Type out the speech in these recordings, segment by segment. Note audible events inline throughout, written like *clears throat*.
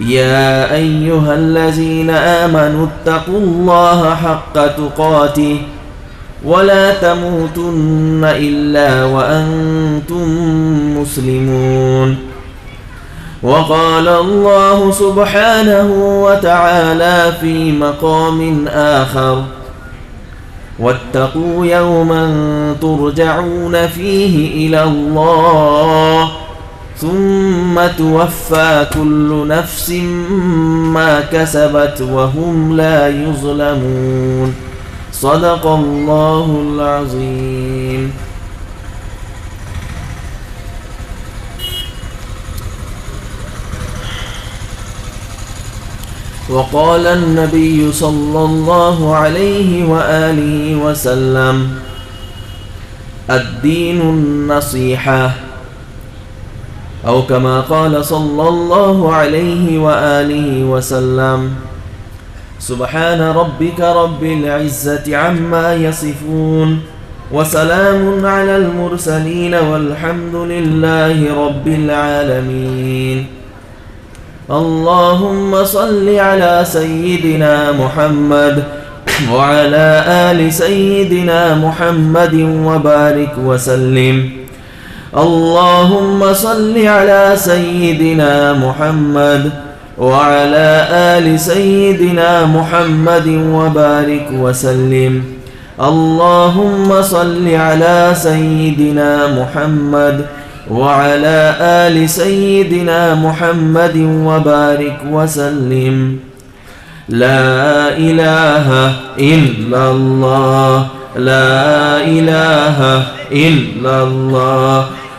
يا أيها الذين آمنوا اتقوا الله حق تقاته ولا تموتن إلا وأنتم مسلمون. وقال الله سبحانه وتعالى في مقام آخر واتقوا يوما ترجعون فيه إلى الله ثم توفى كل نفس ما كسبت وهم لا يظلمون. صدق الله العظيم. وقال النبي صلى الله عليه وآله وسلم الدين النصيحة. أو كما قال صلى الله عليه وآله وسلم سبحان ربك رب العزة عما يصفون وسلام على المرسلين والحمد لله رب العالمين. اللهم صل على سيدنا محمد وعلى آل سيدنا محمد وبارك وسلم. اللهم صل على سيدنا محمد وعلى آل سيدنا محمد وبارك وسلم. اللهم صل على سيدنا محمد وعلى آل سيدنا محمد وبارك وسلم. لا إله إلا الله. لا إله إلا الله.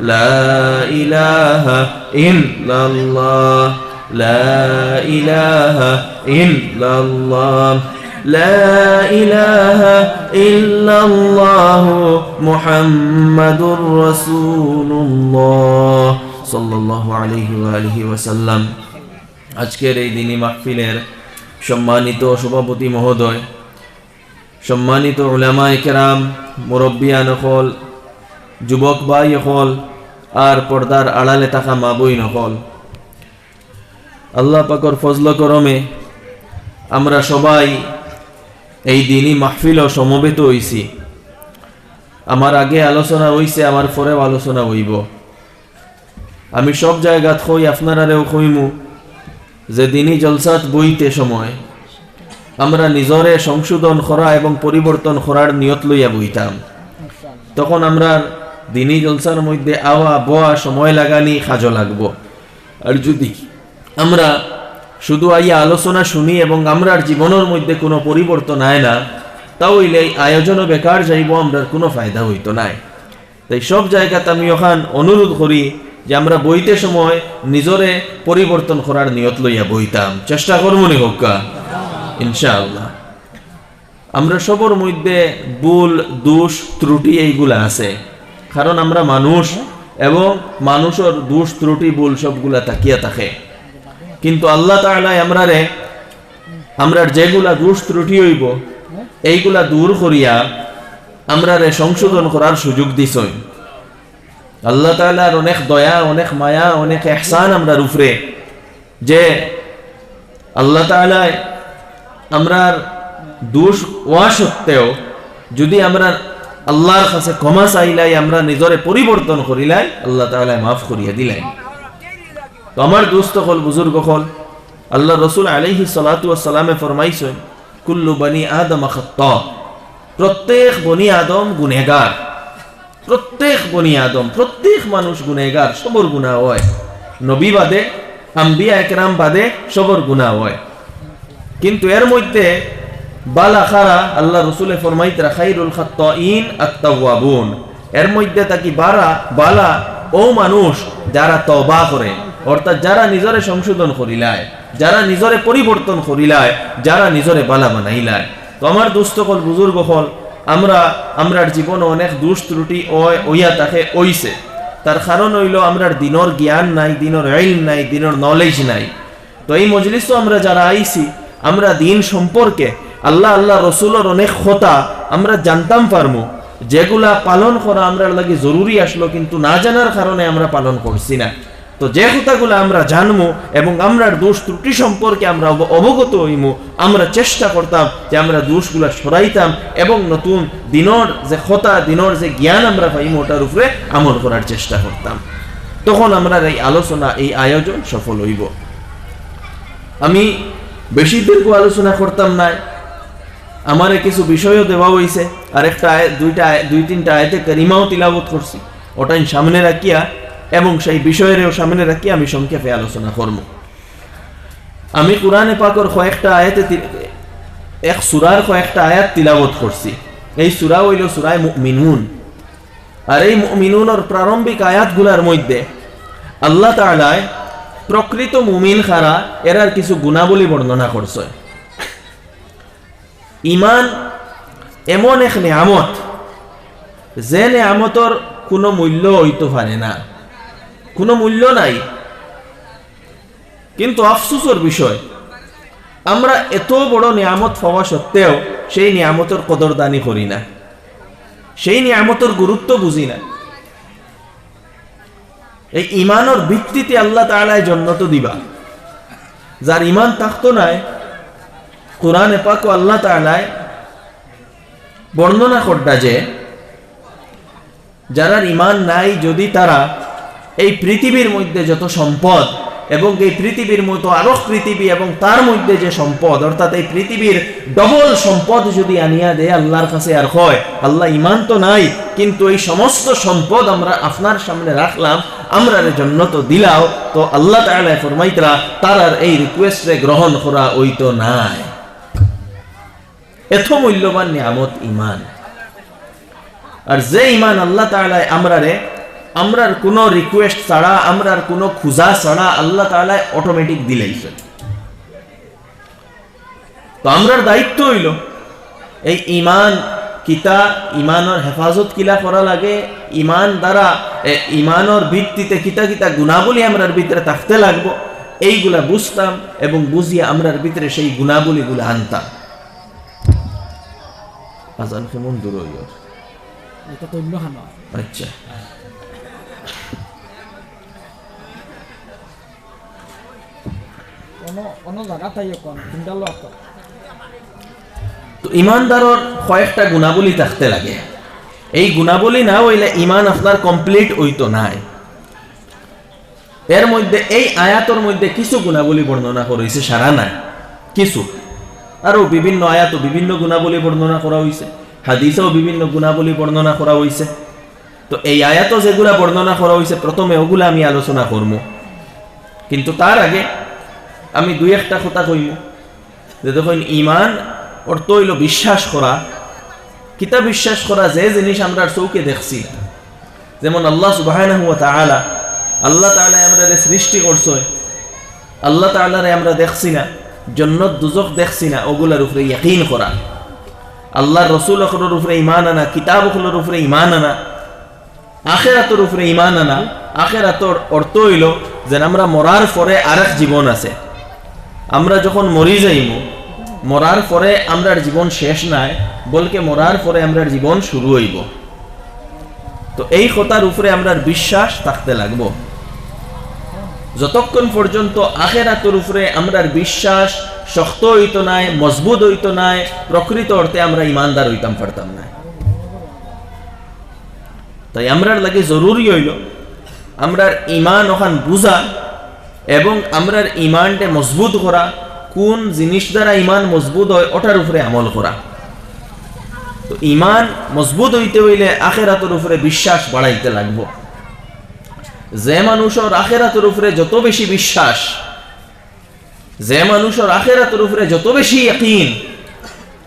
لا إله إلا الله لا إله إلا الله لا إله إلا الله محمد رسول الله صلى الله عليه وآله وسلم আজকের এই দিনী মাহফিলের সম্মানিত সভাপতি মহোদয় সম্মানিত ওলামায় কেরাম মুরব্বিয়ান হল যুবক ভাই হল আর পর্দার আড়ালে থাকা মা বই নকল আল্লাহ পাকর ফজল করমে আমরা সবাই এই দিনই মাহফিল ও সমবেত হইছি। আমার আগে আলোচনা হইছে, আমার পরেও আলোচনা হইব। আমি সব জায়গাত কই, আপনারারেও কইমু যে দিনই জলসাত বইতে সময়। আমরা নিজরে সংশোধন করা এবং পরিবর্তন করার নিয়ত লইয়া বইতাম। তখন আমরা দিনই জলসার মধ্যে আওয়া বোয়া সময় লাগানি খাজো লাগবো। আর যদি আমরা শুধু আইয়া আলোচনা শুনি এবং আমরার জীবনের মধ্যে কোনো পরিবর্তন আয় না তাহলে এই আয়োজনও বেকার যাইব, আমরার কোনো ফায়দা হইতো নাই তাই সব জায়গাতে আমি ওখান অনুরোধ করি যে আমরা বইতে সময় নিজরে পরিবর্তন করার নিয়ত লইয়া বইতাম। চেষ্টা করব নি হোক্কা ইনশাআল্লাহ। আমরা সবর মধ্যে ভুল, দোষ, ত্রুটি এইগুলা আছে। কারণ আমরা মানুষ এবং মানুষের দোষ, ত্রুটি, ভুল সবগুলা তাকিয়া থাকে। কিন্তু আল্লাহ আমরা রে আমরার যেগুলা দোষ, ত্রুটি হইব, এইগুলা দূর করিয়া আমরা রে সংশোধন করার সুযোগ দিছই। আল্লাহ তাআলার অনেক দয়া, অনেক মায়া, অনেক এহসান আমরা উপরে যে আল্লাহ তাআলা আমরার দোষ ওয়া সত্ত্বেও যদি আমরা আল্লাহর কাছে ক্ষমা চাইলাই, আমরা নিজরে পরিবর্তন করিলাই, আল্লাহ তাআলা মাফ করিয়া দিলাই। তো আমার দোস্ত হল, বুজুর্গ হল, আল্লাহ রসুল আলহি সালাতু সালামে ফরমাইছেন কুল্লু বনি আদম প্রত্যেক বনি আদম গুনেগার প্রত্যেক বনি আদম, প্রত্যেক মানুষ গুনেগার সবর গুণা হয়। নবী বাদে, আম্বিয়া একরাম বাদে, সবর গুণা হয়। কিন্তু এর মধ্যে বালা খারা আল্লাহ রসুলে ফরমাইত রাখাইরুল খাত্তাইন আত্তাওয়াবুন। এর মধ্যে বারা, বালা ও মানুষ যারা তবা করে, অর্থাৎ যারা নিজরে সংশোধন করিলায় যারা নিজরে পরিবর্তন করিলায় যারা নিজরে বালা বানাইলায় তো আমার দুস্থকল বুজুর্গ হল আমরা, আমরার জীবনে অনেক দুষ ত্রুটি ওইয়া তাকে ওইছে। তার কারণ হইল আমরার দিনর জ্ঞান নাই, দিনর আইন নাই, দিনর নলেজ নাই। তো এই মজলিসও আমরা যারা আইছি, আমরা দিন সম্পর্কে আল্লাহ আল্লাহ, রসুলের অনেক কথা আমরা জানতাম পারমু। যেগুলা পালন করা আমরা লাগে জরুরি আসলো, কিন্তু না জানার কারণে আমরা পালন করছি না। তো যে কথাগুলো আমরা জানব এবং আমরা দোষ ত্রুটি সম্পর্কে আমরা অবগত হইমু, আমরা চেষ্টা করতাম যে আমরা দোষগুলা সরাইতাম এবং নতুন দিনর যে কথা, দিনর যে জ্ঞান আমরা পাইমু, ওটার উপরে আমল করার চেষ্টা করতাম। তখন আমরা এই আলোচনা, এই আয়োজন সফল হইব। আমি বেশি দীর্ঘ আলোচনা করতাম না আমারে কিছু বিষয়ও দেওয়া হয়েছে আর একটা দুইটা দুই তিনটা আয়তে করিমাও তিলাবত করছি। ওটাই সামনে রাখিয়া, এবং সেই বিষয়েরও সামনে রাখিয়া আমি সংক্ষেপে আলোচনা করব। আমি কোরআনে পাকর কয়েকটা আয়াতে এক সুরার কয়েকটা আয়াত তিলাবত করছি। এই সুরা হইল সুরায় মিনুন আর এই মিনুনের প্রারম্ভিক আয়াতগুলার মধ্যে আল্লাহ তাআলায় প্রকৃত মুমিন খারা এরার কিছু গুণাবলী বর্ণনা করছে। ইমান এমন এক নিয়ামত, যে নিয়ামতর কোনো মূল্য হইতে পারে না, কোনো মূল্য নাই। কিন্তু আফসোসের বিষয়, আমরা এত বড় নিয়ামত পাওয়া সত্ত্বেও সেই নিয়ামতের কদরদানি করি না, সেই নিয়ামতের গুরুত্ব বুঝি না। এই ইমানের ভিত্তিতে আল্লাহ তাআলায় জন্নত দিবা। যার ইমান থাকতো নাই কোরআনে পাক আল্লাহ তাআলায় বর্ণনা করডা যে যারা ইমান নাই যদি তারা এই পৃথিবীর মধ্যে যত সম্পদ এবং এই পৃথিবীর মতো আরও পৃথিবী এবং তার মধ্যে যে সম্পদ, অর্থাৎ এই পৃথিবীর ডবল সম্পদ যদি আনিয়া দেয়, আল্লাহর কাছে আর হয়, আল্লাহ ইমান তো নাই, কিন্তু এই সমস্ত সম্পদ আমরা আপনার সামনে রাখলাম আমরা জন্য তো দিলাও, তো আল্লাহ তাআলা ফরমাইতরা, তারার এই রিকোয়েস্টে গ্রহণ করা ওই তো নাই। এত মূল্যবান নিয়ামত ইমান আর যে ইমান আল্লাহ তাআলায় আমরারে, আমরার কোনো রিকোয়েস্ট ছাড়া, আমরার কোনো খুজা ছাড়া আল্লাহ তাআলায় অটোমেটিক দিলাইছে। তো আমরার দায়িত্ব হইল, এই ইমান কিতা ইমানের হেফাজত কিলা করা লাগে ইমান দ্বারা ইমানের ভিত্তিতে কিতা কিতা গুণাবলী আমরার ভিতরে থাকতে লাগবো, এইগুলা বুঝতাম এবং বুঝিয়ে আমরার ভিতরে সেই গুণাবলীগুলো আনতাম। আজান কেমন দূর হইল এটা তো অন্য খানা আচ্ছা। তো। ইমানদারর কয়েকটা গুণাবলী থাকতে লাগে। এই গুণাবলী না হইলে ইমান আপনার কমপ্লিট হইতো নাই। এর মধ্যে এই আয়াতর মধ্যে কিছু গুণাবলী বর্ণনা করেছে সারা নাই। কিছু। আরও বিভিন্ন আয়াত বিভিন্ন গুণাবলী বর্ণনা করা হয়েছে হাদিসেও বিভিন্ন গুণাবলী বর্ণনা করা হয়েছে তো এই আয়াতও যেগুলা বর্ণনা করা হয়েছে প্রথমে ওগুলা আমি আলোচনা করব কিন্তু তার আগে আমি দুই একটা কথা কইম, যে দেখুন ইমান অর্থ হইল বিশ্বাস করা কিতা বিশ্বাস করা যে জিনিস আমরা চৌকে দেখছি। যেমন আল্লাহ তাআলা আল্লাহ তাআলা আমরা সৃষ্টি করছে, আল্লাহ তাআলারে আমরা দেখছি না। জন্নত দুজক দেখছি না, ওগুলার উপরে ইয়াকিন করা। আল্লাহর রসুল অখরের উপরে ইমান আনা কিতাব অখরের উপরে ইমান আনা, আখেরাতর উপরে ইমান আনা, আখেরাতর অর্থ হইল যে আমরা মরার পরে আরেক জীবন আছে। আমরা যখন মরি যাইব মরার পরে আমরার জীবন শেষ নাই, বলকে মরার পরে আমরার জীবন শুরু হইব। তো এই কথার উপরে আমরার বিশ্বাস থাকতে লাগবো। যতক্ষণ পর্যন্ত আখেরাতের উপরে আমরার বিশ্বাস শক্ত হইতো নাই, মজবুত হইতো নাই, প্রকৃত অর্থে আমরা ইমানদার হইতাম, পারতাম না। তাই আমরার লাগে জরুরি হইল, আমরার ইমান ওখান বুঝা এবং আমরার ইমানটা মজবুত করা, কোন জিনিস দ্বারা ইমান মজবুত হয় ওটার উপরে আমল করা। তো ইমান মজবুত হইতে হইলে আখেরাতের উপরে বিশ্বাস বাড়াইতে লাগবো। যে মানুষের আখেরাতের উপরে যত বেশি বিশ্বাস, যে মানুষের আখেরাতের উপরে যত বেশি ইয়াকিন,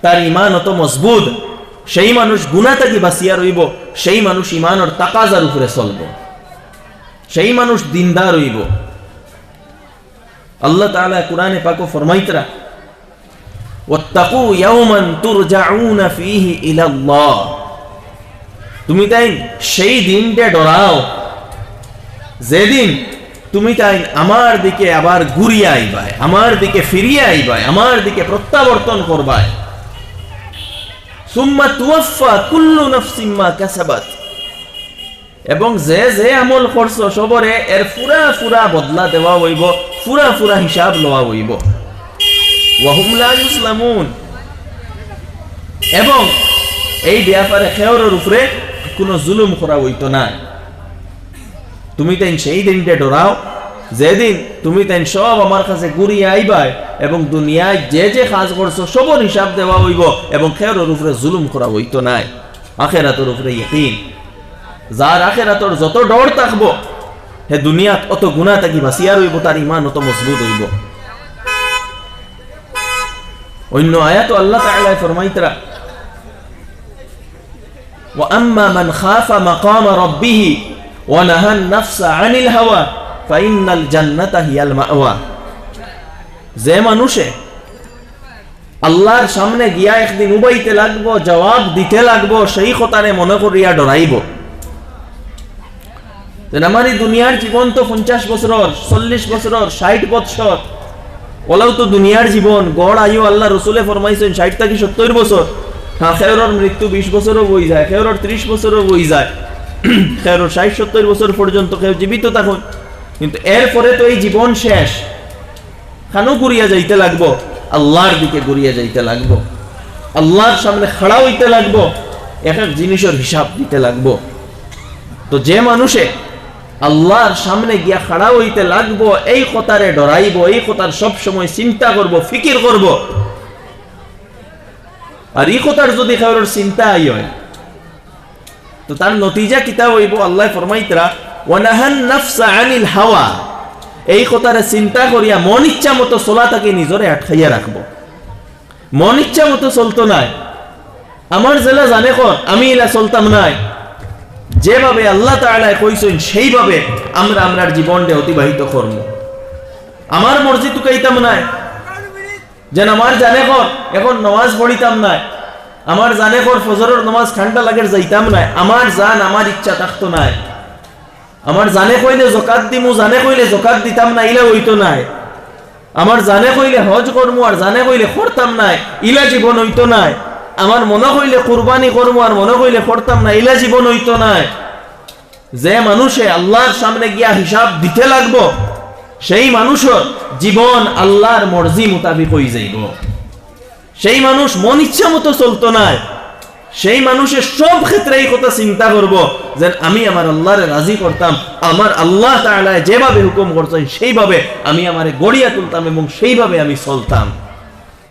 তার ইমান অত মজবুত। সেই মানুষ গুণা থাকি বাঁচিয়া রইব, সেই মানুষ ইমানের তাকাজার উপরে চলব। সেই মানুষ দিনদার হইব। আল্লাহ তাআলা কোরআনে পাকো ফরমাইতরা তুমি তাই সেই দিনটা ডরাও। যেদিন তুমি তাই আমার দিকে আবার ঘুরিয়ে আইবাই আমার দিকে ফিরিয়ে আইবাই আমার দিকে প্রত্যাবর্তন করবাই সুম্মা তুয়াফা কুল্লু নাফসিন মা কাসাবাত। এবং যে যে আমল করছ সবরে এর ফুরা ফুরা বদলা দেওয়া হইব, ফুরা ফুরা হিসাব লওয়া হইব। ওয়াহুম লা ইসলামুন এবং এই ব্যাপারে খেয়রের উপরে কোনো জুলুম করা হইতো না। তুমি তাই সেই দিনটা ডরাও যেদিন তুমি তাই সব আমার কাছে ঘুরিয়ে আইবাই এবং দুনিয়ায় যে যে কাজ করছো সবর হিসাব দেওয়া হইব এবং খেয়রের উপরে জুলুম করা হইতো নাই আখেরাতের উপরে ইকিন যার আখেরাতর যত ডর থাকবো হে দুনিয়াত অত গুণা থাকি বাঁচিয়া রইব তার ইমান অত মজবুত হইব অন্য আয়াত আল্লাহ তাআলা ফরমাইতরা وأما من خاف مقام ربه ওয়ানাহান নাফসা আনিল হাওয়া ফাইনাল জান্নাতা হিয়াল মাওয়া। যে মানুষে আল্লাহর সামনে গিয়া একদিন উবাইতে লাগবো, জবাব দিতে লাগবো, সেই কথারে মনে করিয়া ডরাইব। আমার এই দুনিয়ার জীবন তো পঞ্চাশ বছর চল্লিশ বছর ষাট বছর ওলাও তো দুনিয়ার জীবন, গড় আয়ু আল্লাহ রসুলে ফরমাইছেন, ষাট থাকি সত্তর বছর। হ্যাঁ মৃত্যু বিশ বছরও বই যায় খেওরর ত্রিশ বছরও বই যায়। *clears throat* খেয়রর ষাট, সত্তর বছর পর্যন্ত কেউ জীবিত থাকুন কিন্তু এরপরে তো এই জীবন শেষ। খানো ঘুরিয়া যাইতে লাগবো? আল্লাহর দিকে ঘুরিয়া যাইতে লাগবো। আল্লাহর সামনে খাড়া হইতে লাগবো। এক এক জিনিসের হিসাব দিতে লাগবো। তো যে মানুষে আল্লাহর সামনে গিয়া খাড়া হইতে লাগবো, এই কথারে ডরাইব, এই কথার সব সময় চিন্তা করব, ফিকির করব। আর এই কথার যদি কারোর চিন্তা হয় তো তার নতিজা কিতা হইব, আল্লাহ ফরমাইতরা, ওয়ানাহান নাফসা আনিল হাওয়া এই কথারে চিন্তা করিয়া মন ইচ্ছা মতো চলা তাকে নিজরে আটকাইয়া রাখব। মন ইচ্ছা মতো চলতো নাই। আমার জেলা জানে কর আমি এলা চলতাম নাই। যেভাবে আল্লাহ তাআলা কইছেন সেইভাবে আমরা আমরার জীবনটা অতিবাহিত করব। আমার মর্জি টুকাইতাম নাই। যেন আমার জানে কর এখন নমাজ পড়িতাম নাই। আমার জানে কর ফজরের নমাজ ঠান্ডা লাগের যাইতাম নাই। আমার জান, আমার ইচ্ছা থাকতো নাই। আমার জানে কইলে জকাত দিমু, জানে কইলে জকাত দিতাম না ইলা হইতো নাই। আমার জানে কইলে হজ করমু আর জানে কইলে করতাম নাই, ইলা জীবন হইতো নাই। আমার মনে কইলে কুরবানি করমু আর মনে কইলে করতাম না ইলা জীবন হইতো নাই। যে মানুষে আল্লাহর সামনে গিয়া হিসাব দিতে লাগবো, সেই মানুষের জীবন আল্লাহর মর্জি মোতাবিক হয়ে যাইব। সেই মানুষ মন ইচ্ছা মতো চলতো না সেই মানুষের সব ক্ষেত্রে এই কথা চিন্তা করব যে আমি আমার আল্লাহ রাজি করতাম, আমার আল্লাহ তাআলা যেভাবে হুকুম করছেন সেইভাবে আমি আমার গড়িয়া তুলতাম এবং সেইভাবে আমি চলতাম।